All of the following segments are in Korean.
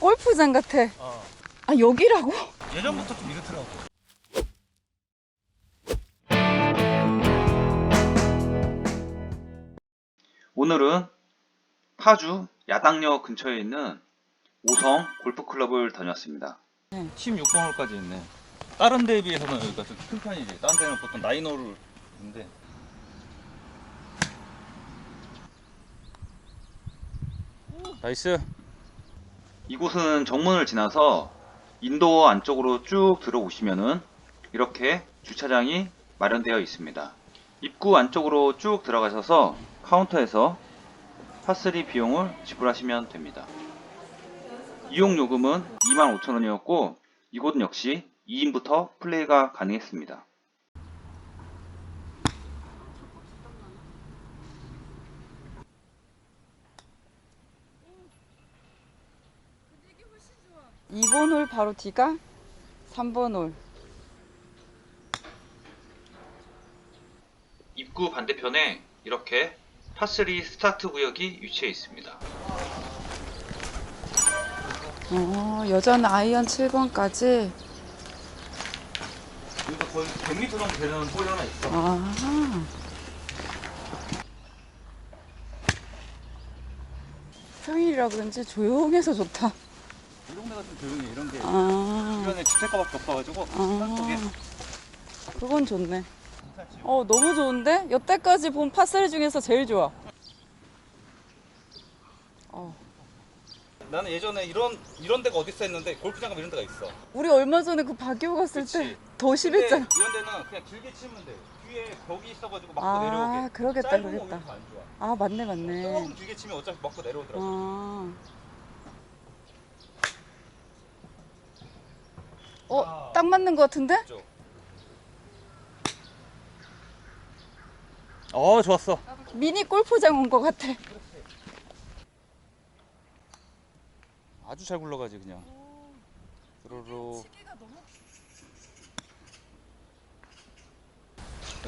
골프장 같아. 어. 아, 여기라고? 예전부터 좀 이렇더라고. 오늘은 파주 야당역 근처에 있는 오성 골프클럽을 다녔습니다. 16번 홀까지 있네. 다른 데에 비해서는 여기가 좀 큰 편이지. 다른 데는 보통 나인홀을 있는데. 나이스. 이곳은 정문을 지나서 인도어 안쪽으로 쭉 들어오시면은 이렇게 주차장이 마련되어 있습니다. 입구 안쪽으로 쭉 들어가셔서 카운터에서 파3 비용을 지불하시면 됩니다. 이용 요금은 25,000원이었고 이곳은 역시 2인부터 플레이가 가능했습니다. 이번홀 바로 뒤가 3번 홀. 입구 반대편에 이렇게 파3 스타트 구역이 위치해 있습니다. 어, 여자는 아이언 7번까지. 여기가 거의 100m 정도 되는 홀이 하나 있어. 아. 평일이라 그런지 조용해서 좋다. 이 동네가 좀 조용해. 이런 게. 아. 주변에 주택가밖에 없어가지고. 속에. 아. 그건 좋네. 어, 너무 좋은데? 여태까지 본 파스리 중에서 제일 좋아. 어. 나는 예전에 이런 이런 데가 어디 있어 했는데 골프장 가면 이런 데가 있어. 우리 얼마 전에 그 박이호 갔을 그치. 때더 심했잖아. 이런 데는 그냥 길게 치면 돼. 뒤에 벽이 있어가지고 막고 아, 내려오게. 그러겠다, 짧은 그러겠다. 오히려 안 좋아. 아, 맞네, 맞네. 조금 길게 치면 어차피 막고 내려오더라고. 아. 어, 딱 맞는 것 같은데? 어 좋았어. 미니 골프장 온 것 같아. 아주 잘 굴러가지 그냥. 드로로.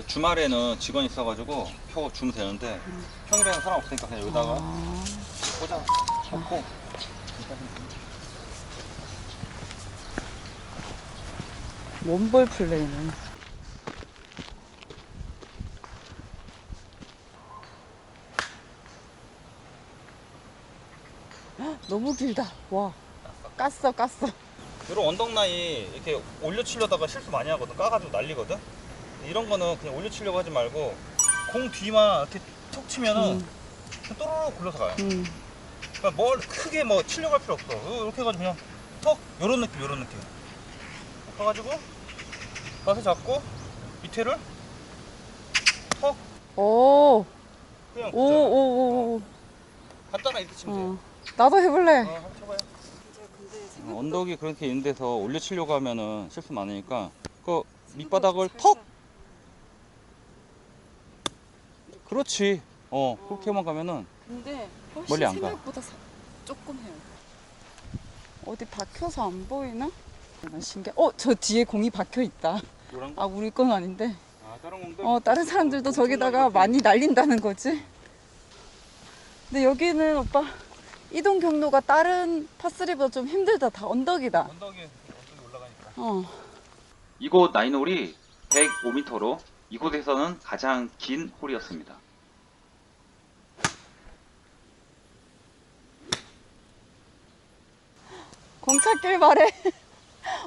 주말에는 직원 있어가지고 펴 주면 되는데 평일에는 사람 없으니까 그냥 여기다가 아, 꽂아 놓고 원볼 플레이는. 헉, 너무 길다. 와. 깠어, 깠어. 이런 언덕 라인 이렇게 올려치려다가 실수 많이 하거든 까가지고 날리거든 이런 거는 그냥 올려치려고 하지 말고 공 뒤만 이렇게 툭 치면은 음. 또르르 굴러서 가요 음. 그러니까 뭘 크게 뭐 치려고 할 필요 없어 이렇게 해가지고 그냥 턱 요런 느낌 요런 느낌 가가지고 가서 잡고 밑에를 턱 오, 그냥 오, 오, 오, 오. 간단하게 이렇게 치면 어. 나도 해볼래. 어, 한번 쳐봐요. 언덕이 그렇게 있는 데서 올려치려고 하면은 실수 많으니까 그 밑바닥을 턱 그렇지 어 그렇게만 가면은 근데 훨씬 멀리 안 가. 생각보다 사- 조금 해요. 어디 박혀서 안 보이나? 아, 신기해. 어, 저 뒤에 공이 박혀 있다. 노란 아, 우리 건 아닌데. 아 다른 공들 어, 다른 사람들도 저기다가 많이 날린다는 거지. 근데 여기는 오빠 이동 경로가 다른 파3보다 좀 힘들다. 다 언덕이다. 언덕에 언덕에 올라가니까 어. 이곳 나인홀이 105m로 이곳에서는 가장 긴 홀이었습니다. 공 찾길 바래.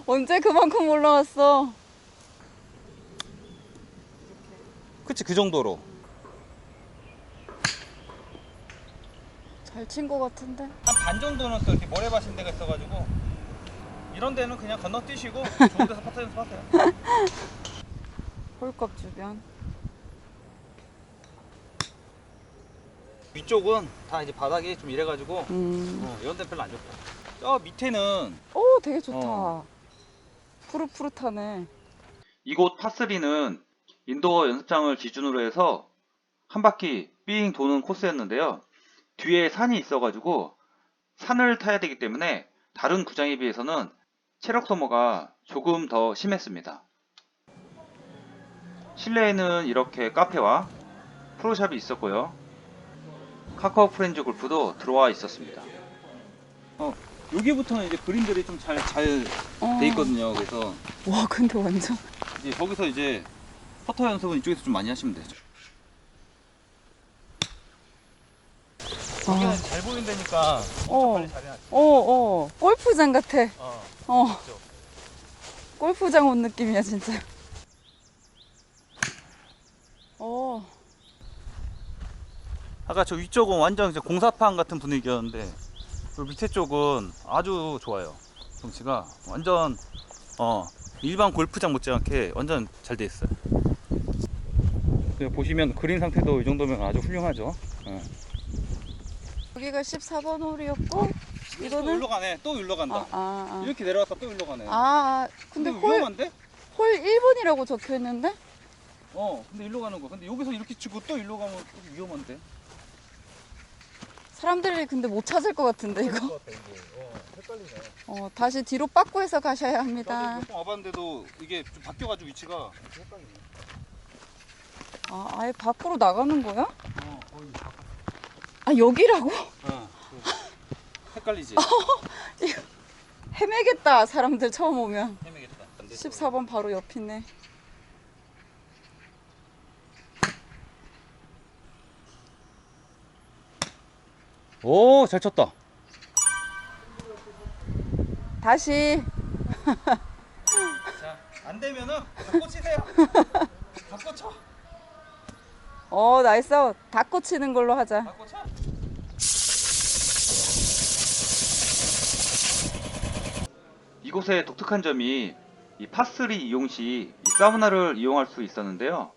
언제 그만큼 올라왔어? 그치 그 정도로 잘친거 같은데. 한 반 정도는 또 이렇게 모래밭인 데가 있어가지고 이런 데는 그냥 건너뛰시고 좋은 데서 파트 연습하세요 홀컵 주변. 위쪽은 다 이제 바닥이 좀 이래가지고 음. 어, 이런 데 별로 안 좋다 저 밑에는 오, 되게 좋다. 어. 푸릇푸릇하네. 이곳 파3는 인도어 연습장을 기준으로 해서 한 바퀴 삥 도는 코스였는데요. 뒤에 산이 있어가지고 산을 타야 되기 때문에 다른 구장에 비해서는 체력 소모가 조금 더 심했습니다. 실내에는 이렇게 카페와 프로샵이 있었고요. 카카오 프렌즈 골프도 들어와 있었습니다. 여기부터는 이제 그림들이 좀 잘 잘 돼 어. 있거든요. 그래서 와 근데 완전 이제 거기서 이제 퍼터 연습은 이쪽에서 좀 많이 하시면 되죠. 여기는 아, 잘 보인다니까 어, 빨리 잘해야지. 어, 어, 골프장 같아. 어. 어, 그죠. 골프장 온 느낌이야 진짜. 어, 아까 저 위쪽은 완전 이제 공사판 같은 분위기였는데 그 밑에 쪽은 아주 좋아요. 경치가 완전 어 일반 골프장 못지않게 완전 잘 돼 있어요. 네, 보시면 그린 상태도 이 정도면 아주 훌륭하죠. 예. 여기가 14번 홀이었고 또 이거는 일로 가네. 또 일로 간다. 아, 아, 아. 이렇게 내려갔다 또 일로 가네. 아, 근데 이거 홀, 위험한데? 홀 1번이라고 적혀 있는데? 어, 근데 일로 가는 거. 근데 여기서 이렇게 치고 또 일로 가면 좀 위험한데. 사람들이 근데 못 찾을 것 같은데 이거. 것 같다 이게. 어, 헷갈리네. 어, 다시 뒤로 빠꾸 해서 가셔야 합니다. 나도 몇번 와봤는데도 이게 좀 바뀌어가지고 위치가 헷갈리네. 아, 아예 밖으로 나가는 거야? 어, 거의. 아, 여기라고? 어, 그 헷갈리지. 헤매겠다, 사람들 처음 오면. 헤매겠다. 14번 바로 옆이네. 오, 잘 쳤다. 다시. 자, 안 되면은 바꿔 치세요. 바꿔 쳐. 어, 나이스. 다 꽂히는 걸로 하자. 바꿔 쳐. 이곳의 독특한 점이 이 파3 이용 시 이 사우나를 이용할 수 있었는데요.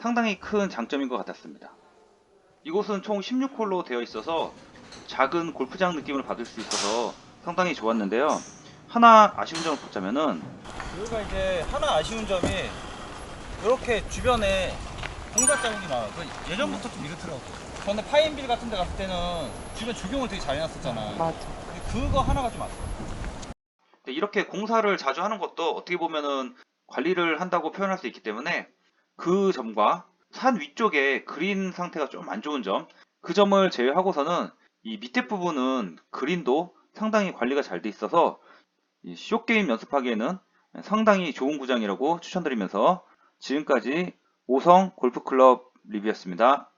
상당히 큰 장점인 것 같았습니다. 이곳은 총 16홀로 되어 있어서 작은 골프장 느낌을 받을 수 있어서 상당히 좋았는데요. 하나 아쉬운 점을 보자면은 여기가 이제 하나 아쉬운 점이 이렇게 주변에 공사 자국이 나와요. 그 예전부터 좀 이렇더라고. 전에 파인빌 같은 데 갔을 때는 주변 조경을 되게 잘 해놨었잖아. 맞아. 근데 그거 하나가 좀 아쉬워. 네, 이렇게 공사를 자주 하는 것도 어떻게 보면은 관리를 한다고 표현할 수 있기 때문에 그 점과 산 위쪽에 그린 상태가 좀 안 좋은 점, 그 점을 제외하고서는 이 밑에 부분은 그린도 상당히 관리가 잘 돼 있어서 이 쇼게임 연습하기에는 상당히 좋은 구장이라고 추천드리면서 지금까지 오성 골프클럽 리뷰였습니다.